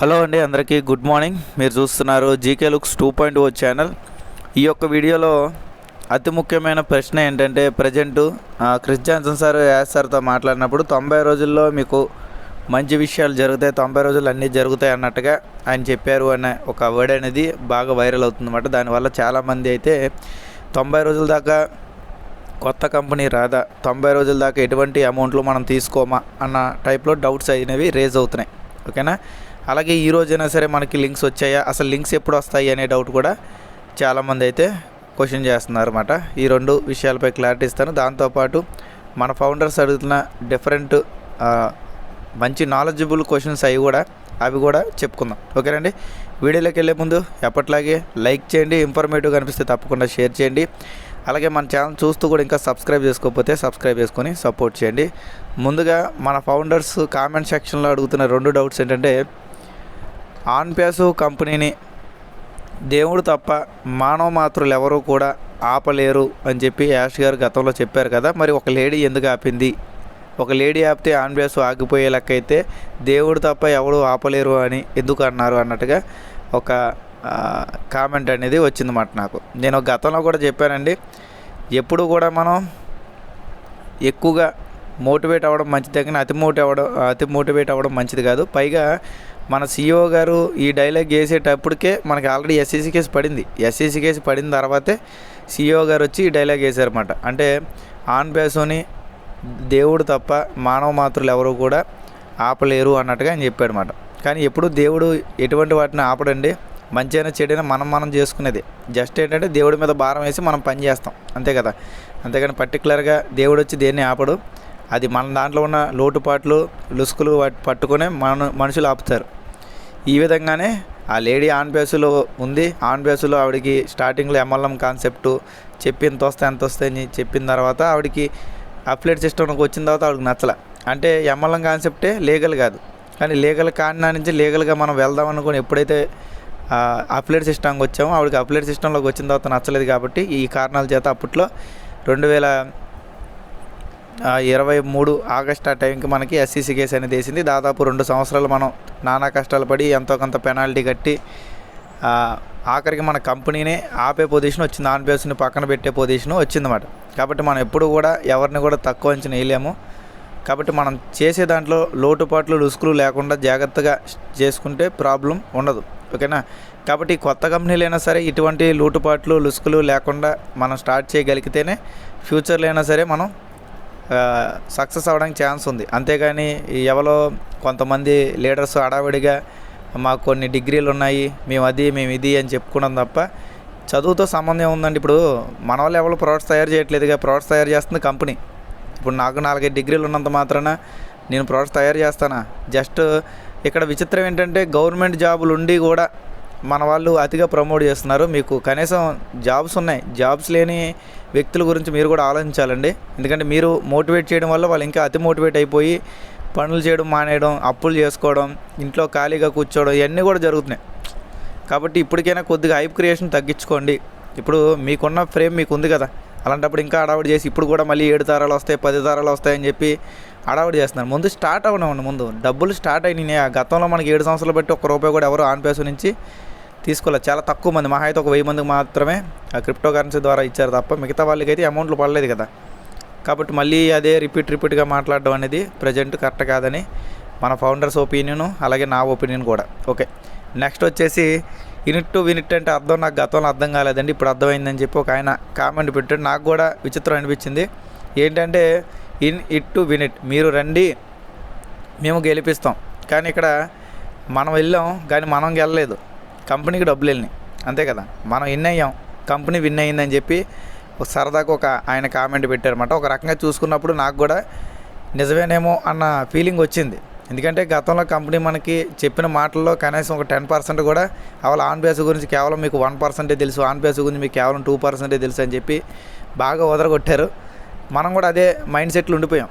Hello అండి అందరికీ good morning. మీరు చూస్తున్నారు GK looks two point o channel. ఈ యొక్క వీడియోలో అతి ముఖ్యమైన ప్రశ్న ఏంటంటే present Chris Johnson sir as సార్తో మాట్లాడినప్పుడు తొంభై రోజుల్లో మీకు మంచి విషయాలు జరుగుతాయి తొంభై రోజులు అన్నీ జరుగుతాయి అన్నట్టుగా ఆయన చెప్పారు అనే ఒక వర్డ్ అనేది బాగా వైరల్ అవుతుందన్నమాట. దానివల్ల చాలామంది అయితే తొంభై రోజుల దాకా కొత్త కంపెనీ రాదా తొంభై రోజుల దాకా ఎటువంటి అమౌంట్లు మనం తీసుకోమా అన్న టైప్లో డౌట్స్ అయినవి రేజ్ అవుతున్నాయి. ఓకేనా? అలాగే ఈ రోజైనా సరే మనకి లింక్స్ వచ్చాయా? అసలు లింక్స్ ఎప్పుడు వస్తాయి అనే డౌట్ కూడా చాలామంది అయితే క్వశ్చన్ చేస్తున్నారు అనమాట ఈ రెండు విషయాలపై క్లారిటీ ఇస్తాను. దాంతోపాటు మన ఫౌండర్స్ అడుగుతున్న డిఫరెంట్ మంచి నాలెడ్జబుల్ క్వశ్చన్స్ అవి కూడా అవి కూడా చెప్పుకుందాం. ఓకేనండి? వీడియోలోకి వెళ్ళే ముందు ఎప్పట్లాగే లైక్ చేయండి ఇన్ఫర్మేటివ్ కనిపిస్తే తప్పకుండా షేర్ చేయండి. అలాగే మన ఛానల్ చూస్తూ కూడా ఇంకా సబ్స్క్రైబ్ చేసుకోకపోతే సబ్స్క్రైబ్ చేసుకొని సపోర్ట్ చేయండి. ముందుగా మన ఫౌండర్స్ కామెంట్ సెక్షన్లో అడుగుతున్న రెండు డౌట్స్ ఏంటంటే ఆన్పేసు కంపెనీని దేవుడు తప్ప మానవ మాతృలు ఎవరూ కూడా ఆపలేరు అని చెప్పి యాష్ గారు గతంలో చెప్పారు కదా. మరి ఒక లేడీ ఎందుకు ఆపింది? ఒక లేడీ ఆపితే ఆన్బేసు ఆగిపోయే లెక్క అయితే దేవుడు తప్ప ఎవడు ఆపలేరు అని ఎందుకు అన్నారు అన్నట్టుగా ఒక కామెంట్ అనేది వచ్చిందన్నమాట నాకు. నేను గతంలో కూడా చెప్పానండి. ఎప్పుడు కూడా మనం ఎక్కువగా మోటివేట్ అవ్వడం మంచిది కానీ అతి మోటి అవ్వడం అతి మోటివేట్ అవ్వడం మంచిది కాదు. పైగా మన సీఈఓ గారు ఈ డైలాగ్ వేసేటప్పటికే మనకి ఆల్రెడీ ఎస్సీసీ కేసు పడింది. ఎస్సీసీ కేసు పడిన తర్వాతే సీఈఓ గారు వచ్చి ఈ డైలాగ్ వేశారన్నమాట అంటే ఆన్ బేసోని దేవుడు తప్ప మానవ మాతృలు ఎవరు కూడా ఆపలేరు అన్నట్టుగా ఆయన చెప్పాడు అనమాట కానీ ఎప్పుడు దేవుడు ఎటువంటి వాటిని ఆపడండి. మంచి అయినా చెడైనా మనం మనం చేసుకునేది. జస్ట్ ఏంటంటే దేవుడి మీద భారం వేసి మనం పని చేస్తాం. అంతే కదా? అంతేగాని పర్టికులర్గా దేవుడు వచ్చి దేన్ని ఆపడు. అది మన దాంట్లో ఉన్న లోటుపాట్లు లుసుకులు పట్టుకునే మన మనుషులు ఆపుతారు. ఈ విధంగానే ఆ లేడీ ఆన్ బేసులో ఉంది. ఆన్ బేసులో ఆవిడకి స్టార్టింగ్లో ఎంఎల్ఎం కాన్సెప్టు చెప్పి ఎంత వస్తే ఎంత వస్తాయని అని చెప్పిన తర్వాత ఆవిడకి అప్లైడ్ సిస్టమ్కి వచ్చిన తర్వాత ఆవిడకి నచ్చల. అంటే ఎంఎల్ఎం కాన్సెప్టే లీగల్ కాదు. కానీ లీగల్ కాని నుంచి లీగల్గా మనం వెళ్దాం అనుకుని ఎప్పుడైతే అప్లైడ్ సిస్టమ్కి వచ్చామో ఆవిడకి అప్లైడ్ సిస్టంలోకి వచ్చిన తర్వాత నచ్చలేదు కాబట్టి ఈ కారణాల చేత అప్పట్లో రెండు వేల ఇరవై మూడు ఆగస్ట్ ఆ టైంకి మనకి ఎస్సీసీ కేసు అనేది వేసింది. దాదాపు రెండు సంవత్సరాలు మనం నానా కష్టాలు పడి ఎంతో కొంత పెనాల్టీ కట్టి ఆఖరికి మన కంపెనీనే ఆపే పొజిషన్ వచ్చింది. ఆన్ బేస్ని పక్కన పెట్టే పొజిషన్ వచ్చిందన్నమాట. కాబట్టి మనం ఎప్పుడు కూడా ఎవరిని కూడా తక్కువ అంచనా వేయలేము. కాబట్టి మనం చేసే దాంట్లో లోటుపాట్లు లుసుకులు లేకుండా జాగ్రత్తగా చేసుకుంటే ప్రాబ్లం ఉండదు. ఓకేనా? కాబట్టి కొత్త కంపెనీలైనా సరే ఇటువంటి లోటుపాట్లు లుసుకులు లేకుండా మనం స్టార్ట్ చేయగలిగితేనే ఫ్యూచర్లో అయినా సరే మనం సక్సెస్ అవ్వడానికి ఛాన్స్ ఉంది. అంతేగాని ఎవరో కొంతమంది లీడర్స్ అడావిడిగా మాకు కొన్ని డిగ్రీలు ఉన్నాయి మేము అది మేము ఇది అని చెప్పుకున్నాం తప్ప చదువుతో సంబంధం ఉందండి ఇప్పుడు మన వాళ్ళు ఎవరు ప్రోడక్ట్స్ తయారు చేయట్లేదుగా ప్రోడక్ట్స్ తయారు చేస్తుంది కంపెనీ. ఇప్పుడు నాకు నాలుగైదు డిగ్రీలు ఉన్నంత మాత్రాన నేను ప్రోడక్ట్స్ తయారు చేస్తానా? జస్ట్ ఇక్కడ విచిత్రం ఏంటంటే గవర్నమెంట్ జాబులు ఉండి కూడా మన వాళ్ళు అతిగా ప్రమోట్ చేస్తున్నారు. మీకు కనీసం జాబ్స్ ఉన్నాయి. జాబ్స్ లేని వ్యక్తుల గురించి మీరు కూడా ఆలోచించాలండి. ఎందుకంటే మీరు మోటివేట్ చేయడం వల్ల వాళ్ళు ఇంకా అతి మోటివేట్ అయిపోయి పనులు చేయడం మానేయడం అప్పులు చేసుకోవడం ఇంట్లో ఖాళీగా కూర్చోవడం ఇవన్నీ కూడా జరుగుతున్నాయి. కాబట్టి ఇప్పటికైనా కొద్దిగా హైప్ క్రియేషన్ తగ్గించుకోండి. ఇప్పుడు మీకున్న ఫ్రేమ్ మీకు ఉంది కదా. అలాంటప్పుడు ఇంకా అడావిడి చేసి ఇప్పుడు కూడా మళ్ళీ ఏడు తారాలు వస్తాయి పది తారాలు వస్తాయని చెప్పి అడావిడి చేస్తున్నారు. ముందు స్టార్ట్ అవ్వనివ్వండి ముందు. డబ్బులు స్టార్ట్ అయినాయి? ఆ గతంలో మనకి ఏడు సంవత్సరాలు బట్టి ఒక్క రూపాయి కూడా ఎవరు ఆన్ పేసు నుంచి తీసుకోలేదు చాలా తక్కువ మంది. మహా అయితే ఒక వెయ్యి మందికి మాత్రమే ఆ క్రిప్టో కరెన్సీ ద్వారా ఇచ్చారు తప్ప మిగతా వాళ్ళకి అయితే అమౌంట్లు పడలేదు కదా. కాబట్టి మళ్ళీ అదే రిపీట్ రిపీట్గా మాట్లాడడం అనేది ప్రజెంట్ కరెక్ట్ కాదని మన ఫౌండర్స్ ఒపీనియన్ అలాగే నా ఒపీనియన్ కూడా. ఓకే. నెక్స్ట్ వచ్చేసి in it to win it అంటే అర్థం నాకు గతంలో అర్థం కాలేదండి. ఇప్పుడు అర్థమైందని చెప్పి ఒక ఆయన కామెంట్ పెట్టాడు. నాకు కూడా విచిత్రం అనిపించింది. ఏంటంటే in it to win it. మీరు రండి మేము గెలిపిస్తాం. కానీ ఇక్కడ మనం వెళ్ళాం కానీ మనం గెలలేదు. కంపెనీకి డబ్బులు వెళ్ళినాయి. అంతే కదా? మనం విన్ అయ్యాం. కంపెనీ విన్ అయ్యిందని చెప్పి సరదాకు ఒక ఆయన కామెంట్ పెట్టారన్నమాట. ఒక రకంగా చూసుకున్నప్పుడు నాకు కూడా నిజమేనేమో అన్న ఫీలింగ్ వచ్చింది. ఎందుకంటే గతంలో కంపెనీ మనకి చెప్పిన మాటల్లో కనీసం ఒక టెన్ పర్సెంట్ కూడా అవల ఆన్ బేస్ గురించి కేవలం మీకు వన్ పర్సెంటే తెలుసు ఆన్ బేస్ గురించి మీకు కేవలం టూ పర్సెంటే తెలుసు అని చెప్పి బాగా వదరగొట్టారు. మనం కూడా అదే మైండ్ సెట్లు ఉండిపోయాం.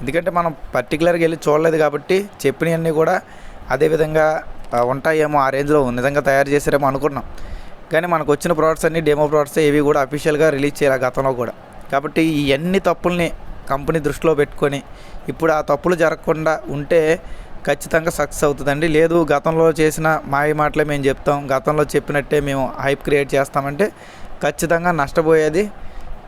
ఎందుకంటే మనం పర్టికులర్గా వెళ్ళి చూడలేదు కాబట్టి చెప్పినవన్నీ కూడా అదేవిధంగా ఉంటాయేమో ఆ రేంజ్లో నిజంగా తయారు చేశారేమో అనుకున్నాం. కానీ మనకు వచ్చిన ప్రోడక్ట్స్ అన్ని డెమో ప్రోడక్ట్స్ ఇవి కూడా అఫీషియల్గా రిలీజ్ చేయాలి గతంలో కూడా. కాబట్టి ఈ అన్ని తప్పుల్ని కంపెనీ దృష్టిలో పెట్టుకొని ఇప్పుడు ఆ తప్పులు జరగకుండా ఉంటే ఖచ్చితంగా సక్సెస్ అవుతుందండి. లేదు గతంలో చేసిన మాయ మాటలే మేము చెప్తాం. గతంలో చెప్పినట్టే మేము హైప్ క్రియేట్ చేస్తామంటే ఖచ్చితంగా నష్టపోయేది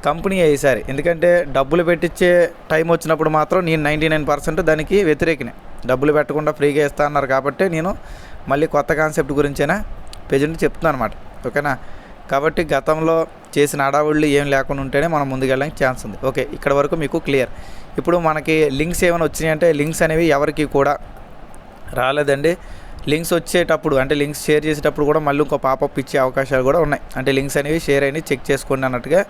కంపెనీ ఈసారి. ఎందుకంటే డబ్బులు పెట్టించే టైం వచ్చినప్పుడు మాత్రం నేను నైంటీ నైన్ పర్సెంట్ దానికి వ్యతిరేకినే. డబ్బులు పెట్టకుండా ఫ్రీగా ఇస్తా అన్నారు కాబట్టి నేను మళ్ళీ కొత్త కాన్సెప్ట్ గురించైనా ప్రజెంట్ చెప్తున్నాను అనమాట ఓకేనా? కాబట్టి గతంలో చేసిన అడావుళ్ళు ఏం లేకుండా ఉంటేనే మనం ముందుకెళ్ళడానికి ఛాన్స్ ఉంది. ఓకే ఇక్కడ వరకు మీకు క్లియర్. ఇప్పుడు మనకి లింక్స్ ఏమైనా వచ్చినాయి అంటే లింక్స్ అనేవి ఎవరికి కూడా రాలేదండి. లింక్స్ వచ్చేటప్పుడు అంటే లింక్స్ షేర్ చేసేటప్పుడు కూడా మళ్ళీ ఇంకో పాపప్ ఇచ్చే అవకాశాలు కూడా ఉన్నాయి. అంటే లింక్స్ అనేవి షేర్ అయినవి చెక్ చేసుకోండి అన్నట్టుగా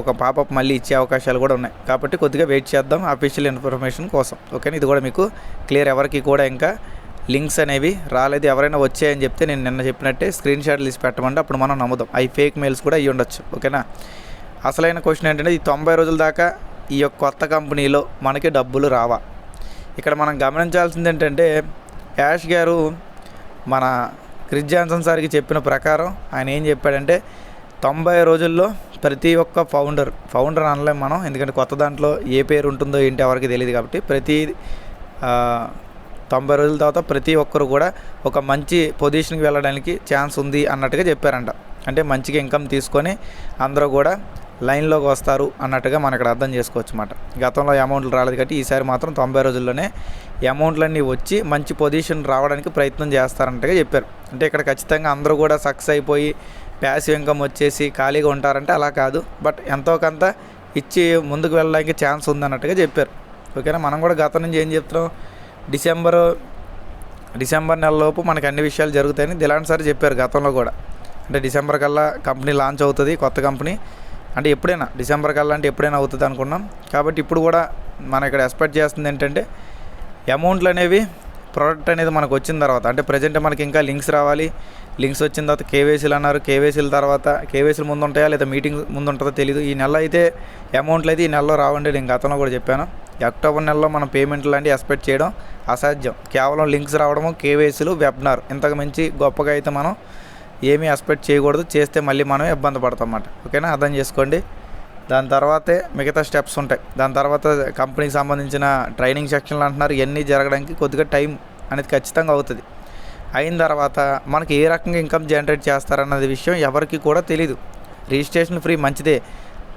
ఒక పాపప్ మళ్ళీ ఇచ్చే అవకాశాలు కూడా ఉన్నాయి. కాబట్టి కొద్దిగా వెయిట్ చేద్దాం అఫీషియల్ ఇన్ఫర్మేషన్ కోసం. ఓకేనా ఇది కూడా మీకు క్లియర్ ఎవరికి కూడా ఇంకా లింక్స్ అనేవి రాలేదు. ఎవరైనా వచ్చాయని చెప్తే నేను నిన్న చెప్పినట్టే స్క్రీన్ షాట్లు తీసి పెట్టమంటే అప్పుడు మనం నమ్ముదాం. అవి ఫేక్ మెయిల్స్ కూడా అయ్యి ఉండొచ్చు. ఓకేనా అసలైన క్వశ్చన్ ఏంటంటే ఈ తొంభై రోజుల దాకా ఈ యొక్క కొత్త కంపెనీలో మనకి డబ్బులు రావా? ఇక్కడ మనం గమనించాల్సింది ఏంటంటే యాష్ గారు మన క్రిస్ జాన్సన్ సార్కి చెప్పిన ప్రకారం ఆయన ఏం చెప్పాడంటే తొంభై రోజుల్లో ప్రతి ఒక్క ఫౌండర్ ఫౌండర్ అనలేం మనం. ఎందుకంటే కొత్త దాంట్లో ఏ పేరు ఉంటుందో ఏంటి ఎవరికి తెలియదు కాబట్టి ప్రతి తొంభై రోజుల తర్వాత ప్రతి ఒక్కరు కూడా ఒక మంచి పొజిషన్కి వెళ్ళడానికి ఛాన్స్ ఉంది అన్నట్టుగా చెప్పారంట. అంటే మంచిగా ఇన్కమ్ తీసుకొని అందరూ కూడా లైన్లోకి వస్తారు అన్నట్టుగా మనం ఇక్కడ అర్థం చేసుకోవచ్చు అన్నమాట. గతంలో అమౌంట్లు రాలేదు కాబట్టి ఈసారి మాత్రం తొంభై రోజుల్లోనే అమౌంట్లన్నీ వచ్చి మంచి పొజిషన్ రావడానికి ప్రయత్నం చేస్తారంటగా చెప్పారు. అంటే ఇక్కడ ఖచ్చితంగా అందరూ కూడా సక్సెస్ అయిపోయి ప్యాసివ్ ఇన్కమ్ వచ్చేసి ఖాళీగా ఉంటారంటే అలా కాదు. బట్ ఎంతో కొంత ఇచ్చి ముందుకు వెళ్ళడానికి ఛాన్స్ ఉందన్నట్టుగా చెప్పారు. ఓకేనా? మనం కూడా గత నుంచి ఏం చెప్తున్నాం? డిసెంబర్ డిసెంబర్ నెలలోపు మనకి అన్ని విషయాలు జరుగుతాయని దిలాన్ సార్ చెప్పారు గతంలో కూడా. అంటే డిసెంబర్ కల్లా కంపెనీ లాంచ్ అవుతుంది కొత్త కంపెనీ. అంటే ఎప్పుడైనా డిసెంబర్ కల్లా అంటే ఎప్పుడైనా అవుతుంది అనుకున్నాం. కాబట్టి ఇప్పుడు కూడా మనం ఇక్కడ ఎక్స్పెక్ట్ చేస్తుంది ఏంటంటే అమౌంట్లు అనేవి ప్రోడక్ట్ అనేది మనకు వచ్చిన తర్వాత అంటే ప్రజెంట్ మనకి ఇంకా లింక్స్ రావాలి. లింక్స్ వచ్చిన తర్వాత కేవైసీలు అన్నారు. కేవైసీల తర్వాత కేవైసీలు ముందు ఉంటాయా లేదా మీటింగ్ ముందు ఉంటుందో తెలియదు ఈ నెల అయితే అమౌంట్లు అయితే ఈ నెలలో రావండి నేను గతంలో కూడా చెప్పాను. అక్టోబర్ నెలలో మనం పేమెంట్ లాంటివి ఎక్స్పెక్ట్ చేయడం అసాధ్యం. కేవలం లింక్స్ రావడము కేవైసీలు వెబ్నార్ ఇంతకు మించి గొప్పగా అయితే మనం ఏమీ ఎక్స్పెక్ట్ చేయకూడదు. చేస్తే మళ్ళీ మనం ఇబ్బంది పడతాం అన్నమాట. ఓకేనా అర్థం చేసుకోండి. దాని తర్వాతే మిగతా స్టెప్స్ ఉంటాయి. దాని తర్వాత కంపెనీకి సంబంధించిన ట్రైనింగ్ సెక్షన్లు అంటున్నారు. ఇవన్నీ జరగడానికి కొద్దిగా టైం అనేది ఖచ్చితంగా అవుతుంది. అయిన తర్వాత మనకి ఏ రకంగా ఇన్కమ్ జనరేట్ చేస్తారన్నది విషయం ఎవరికి కూడా తెలియదు రిజిస్ట్రేషన్ ఫ్రీ మంచిదే.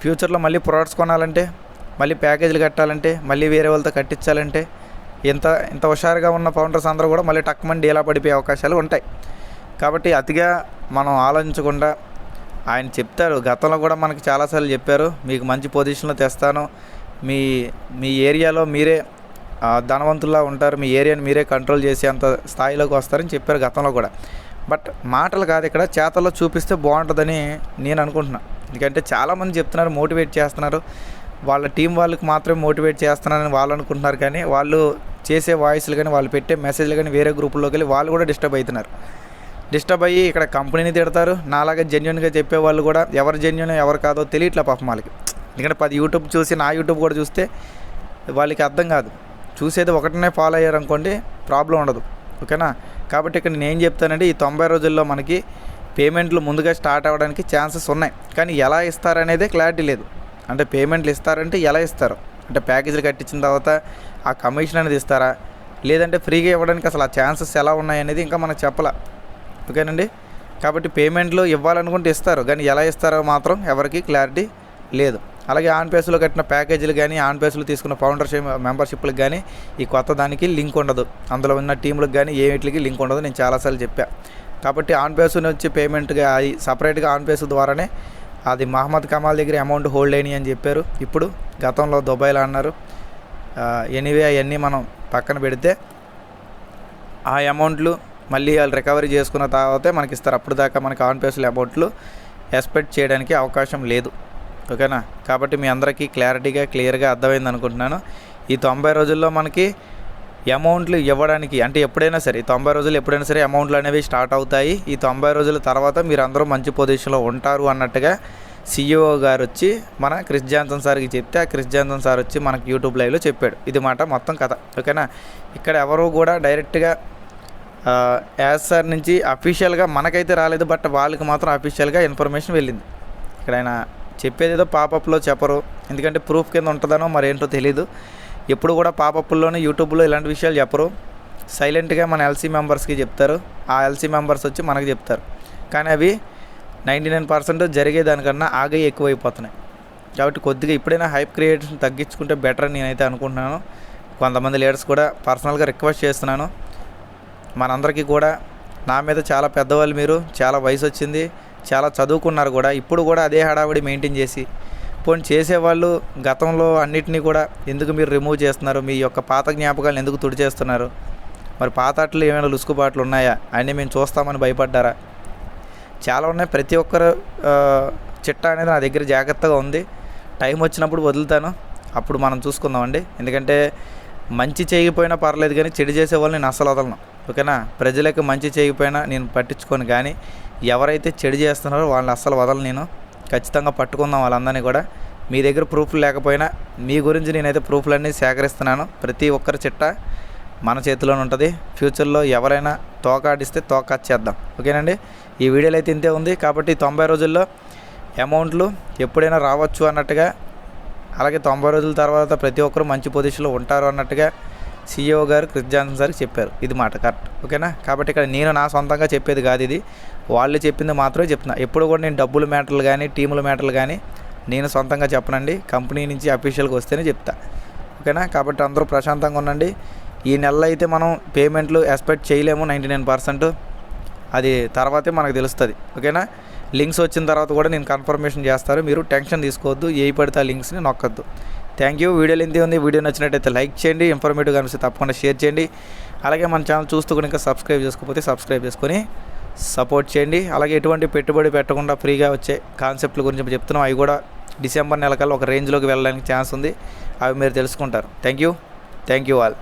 ఫ్యూచర్లో మళ్ళీ ప్రొడక్ట్స్ కొనాలంటే మళ్ళీ ప్యాకేజీలు కట్టాలంటే మళ్ళీ వేరే వాళ్ళతో కట్టించాలంటే ఇంత ఇంత హుషారుగా ఉన్న ఫౌండర్స్ అందరూ కూడా మళ్ళీ టక్మని డీలా పడిపోయే అవకాశాలు ఉంటాయి. కాబట్టి అతిగా మనం ఆలోచించకుండా ఆయన చెప్తారు. గతంలో కూడా మనకి చాలాసార్లు చెప్పారు. మీకు మంచి పొజిషన్లో తెస్తాను. మీ మీ ఏరియాలో మీరే ధనవంతుల్లా ఉంటారు. మీ ఏరియాని మీరే కంట్రోల్ చేసే అంత స్థాయిలోకి వస్తారని చెప్పారు గతంలో కూడా. బట్ మాటలు కాదు ఇక్కడ. చేతల్లో చూపిస్తే బాగుంటుందని నేను అనుకుంటున్నాను ఎందుకంటే చాలామంది చెప్తున్నారు మోటివేట్ చేస్తున్నారు. వాళ్ళ టీం వాళ్ళకి మాత్రమే మోటివేట్ చేస్తున్నారని వాళ్ళు అనుకుంటున్నారు కానీ వాళ్ళు చేసే వాయిస్లు కానీ వాళ్ళు పెట్టే మెసేజ్లు కానీ వేరే గ్రూపుల్లోకి వెళ్ళి వాళ్ళు కూడా డిస్టర్బ్ అవుతున్నారు. డిస్టర్బ్ అయ్యి ఇక్కడ కంపెనీని తిడతారు. నాలాగా జెన్యున్గా చెప్పే వాళ్ళు కూడా ఎవరు జెన్యున్ ఎవరు కాదో తెలియట్లే పాపం వాళ్ళకి. ఎందుకంటే పది యూట్యూబ్ చూసి నా యూట్యూబ్ కూడా చూస్తే వాళ్ళకి అర్థం కాదు. చూసేది ఒకటినే ఫాలో అయ్యారు అనుకోండి ప్రాబ్లం ఉండదు. ఓకేనా కాబట్టి ఇక్కడ నేను ఏం చెప్తానంటే ఈ తొంభై రోజుల్లో మనకి పేమెంట్లు ముందుగా స్టార్ట్ అవ్వడానికి ఛాన్సెస్ ఉన్నాయి. కానీ ఎలా ఇస్తారనేదే క్లారిటీ లేదు. అంటే పేమెంట్లు ఇస్తారంటే ఎలా ఇస్తారు? అంటే ప్యాకేజీలు కట్టించిన తర్వాత ఆ కమిషన్ అనేది ఇస్తారా? లేదంటే ఫ్రీగా ఇవ్వడానికి అసలు ఆ ఛాన్సెస్ ఎలా ఉన్నాయి అనేది ఇంకా మనకు చెప్పాల. ఓకేనండి? కాబట్టి పేమెంట్లు ఇవ్వాలనుకుంటే ఇస్తారు. కానీ ఎలా ఇస్తారో మాత్రం ఎవరికి క్లారిటీ లేదు. అలాగే ఆన్ పేస్లో కట్టిన ప్యాకేజీలు కానీ ఆన్ పేస్లో తీసుకున్న ఫౌండర్షిప్ మెంబర్షిప్లకు కానీ ఈ కొత్త దానికి లింక్ ఉండదు. అందులో ఉన్న టీంలకు కానీ ఏ వీటికి లింక్ ఉండదు. నేను చాలాసార్లు చెప్పా. కాబట్టి ఆన్ పేస్ నుంచి పేమెంట్గా అది సపరేట్గా ఆన్ పేస్ ద్వారానే అది మహమ్మద్ కమాల్ దగ్గర అమౌంట్ హోల్డ్ అయినాయి అని చెప్పారు. ఇప్పుడు గతంలో దుబాయ్లో అన్నారు. ఎనీవే అవన్నీ మనం పక్కన పెడితే ఆ అమౌంట్లు మళ్ళీ వాళ్ళు రికవరీ చేసుకున్న తర్వాతే మనకి ఇస్తారు అప్పుడు దాకా మనకి ఆన్ పేస్ల అమౌంట్లు ఎక్స్పెక్ట్ చేయడానికి అవకాశం లేదు. ఓకేనా? కాబట్టి మీ అందరికీ క్లారిటీగా క్లియర్గా అర్థమైంది అనుకుంటున్నాను. ఈ తొంభై రోజుల్లో మనకి అమౌంట్లు ఇవ్వడానికి అంటే ఎప్పుడైనా సరే ఈ తొంభై రోజులు ఎప్పుడైనా సరే అమౌంట్లు అనేవి స్టార్ట్ అవుతాయి. ఈ తొంభై రోజుల తర్వాత మీరు అందరూ మంచి పొజిషన్లో ఉంటారు అన్నట్టుగా సీఈఓ గారు వచ్చి మన క్రిస్ జాన్సన్ సార్కి చెప్తే ఆ క్రిస్ జాన్సన్ సార్ వచ్చి మనకు యూట్యూబ్ లైవ్లో చెప్పాడు. ఇది మాట మొత్తం కథ. ఓకేనా? ఇక్కడ ఎవరు కూడా డైరెక్ట్గా యాజ్ సార్ నుంచి అఫీషియల్గా మనకైతే రాలేదు బట్ వాళ్ళకి మాత్రం అఫీషియల్గా ఇన్ఫర్మేషన్ వెళ్ళింది. ఇక్కడ ఆయన చెప్పేది ఏదో పాపప్లో చెప్పరు. ఎందుకంటే ప్రూఫ్ కింద ఉంటుందనో మరేంటో తెలియదు ఎప్పుడు కూడా పాపప్లోనే యూట్యూబ్లో ఇలాంటి విషయాలు చెప్పరు. సైలెంట్గా మన ఎల్సీ మెంబర్స్కి చెప్తారు. ఆ ఎల్సీ మెంబర్స్ వచ్చి మనకు చెప్తారు. కానీ అవి నైంటీ నైన్ పర్సెంట్ జరిగేదానికన్నా ఆగే ఎక్కువైపోతున్నాయి. కాబట్టి కొద్దిగా ఇప్పుడైనా హైప్ క్రియేషన్ తగ్గించుకుంటే బెటర్ అని నేనైతే అనుకుంటున్నాను. కొంతమంది లీడర్స్ కూడా పర్సనల్గా రిక్వెస్ట్ చేస్తున్నాను. మనందరికీ కూడా నా మీద చాలా పెద్దవాళ్ళు మీరు చాలా వయసు వచ్చింది చాలా చదువుకున్నారు కూడా ఇప్పుడు కూడా అదే హడావిడి మెయింటైన్ చేసి పోనీ చేసేవాళ్ళు గతంలో అన్నిటినీ కూడా ఎందుకు మీరు రిమూవ్ చేస్తున్నారు మీ యొక్క పాత జ్ఞాపకాలను ఎందుకు తుడిచేస్తున్నారు మరి పాత ఆటలు ఏమైనా లుసుకుబాట్లు ఉన్నాయా అన్నీ మేము చూస్తామని భయపడ్డారా? చాలా ఉన్నాయి. ప్రతి ఒక్కరు చిట్ట చిట్టా అనేది నా దగ్గర జాగ్రత్తగా ఉంది. టైం వచ్చినప్పుడు వదులుతాను. అప్పుడు మనం చూసుకుందామండి. ఎందుకంటే మంచి చేయకపోయినా పర్లేదు కానీ చెడు చేసే వాళ్ళని నేను అస్సలు వదలను. ఓకేనా? ప్రజలకు మంచి చేయకపోయినా నేను పట్టించుకోను కానీ ఎవరైతే చెడు చేస్తున్నారో వాళ్ళని అస్సలు వదలను నేను. ఖచ్చితంగా పట్టుకుందాం వాళ్ళందరినీ కూడా. మీ దగ్గర ప్రూఫ్లు లేకపోయినా మీ గురించి నేనైతే ప్రూఫ్లన్నీ సేకరిస్తున్నాను. ప్రతి ఒక్కరి చిట్టా మన చేతిలోనే ఉంటుంది. ఫ్యూచర్లో ఎవరైనా తోకాడిస్తే తోకాచేద్దాం ఓకేనండి? ఈ వీడియోలో అయితే ఇంతే ఉంది. కాబట్టి తొంభై రోజుల్లో అమౌంట్లు ఎప్పుడైనా రావచ్చు అన్నట్టుగా అలాగే తొంభై రోజుల తర్వాత ప్రతి ఒక్కరు మంచి పొజిషన్లో ఉంటారు అన్నట్టుగా సీఈఓ గారు క్రిస్ జాన్సన్ సార్ చెప్పారు. ఇది మాట కరెక్ట్ ఓకేనా? కాబట్టి ఇక్కడ నేను నా సొంతంగా చెప్పేది కాదు ఇది. వాళ్ళు చెప్పింది మాత్రమే చెప్తున్నా. ఎప్పుడు కూడా నేను డబ్బుల మ్యాటర్లు కానీ టీముల మ్యాటర్లు కానీ నేను సొంతంగా చెప్పనండి. కంపెనీ నుంచి అఫీషియల్గా వస్తేనే చెప్తా. ఓకేనా? కాబట్టి అందరూ ప్రశాంతంగా ఉండండి. ఈ నెలలో అయితే మనం పేమెంట్లు ఎక్స్పెక్ట్ చేయలేము నైంటీ నైన్ పర్సెంట్. అది తర్వాతే మనకు తెలుస్తుంది. ఓకేనా? లింక్స్ వచ్చిన తర్వాత కూడా నేను కన్ఫర్మేషన్ చేస్తారు మీరు టెన్షన్ తీసుకోవద్దు. ఏ పడితే ఆ లింక్స్ని నొక్కద్దు. Thank you. వీడియోలు ఎంత ఉంది. వీడియో నచ్చినట్టయితే లైక్ చేయండి. ఇన్ఫర్మేటివ్గా అనిపిస్తే తప్పకుండా షేర్ చేయండి. అలాగే మన ఛానల్ చూస్తూ కూడా ఇంకా సబ్స్క్రైబ్ చేసుకోకపోతే సబ్స్క్రైబ్ చేసుకొని సపోర్ట్ చేయండి. అలాగే ఎటువంటి పెట్టుబడి పెట్టకుండా ఫ్రీగా వచ్చే కాన్సెప్ట్ల గురించి చెప్తున్నాం. అవి కూడా డిసెంబర్ నెల కల్లా ఒక రేంజ్లోకి వెళ్ళడానికి ఛాన్స్ ఉంది. అవి మీరు తెలుసుకుంటారు. Thank you. Thank you all.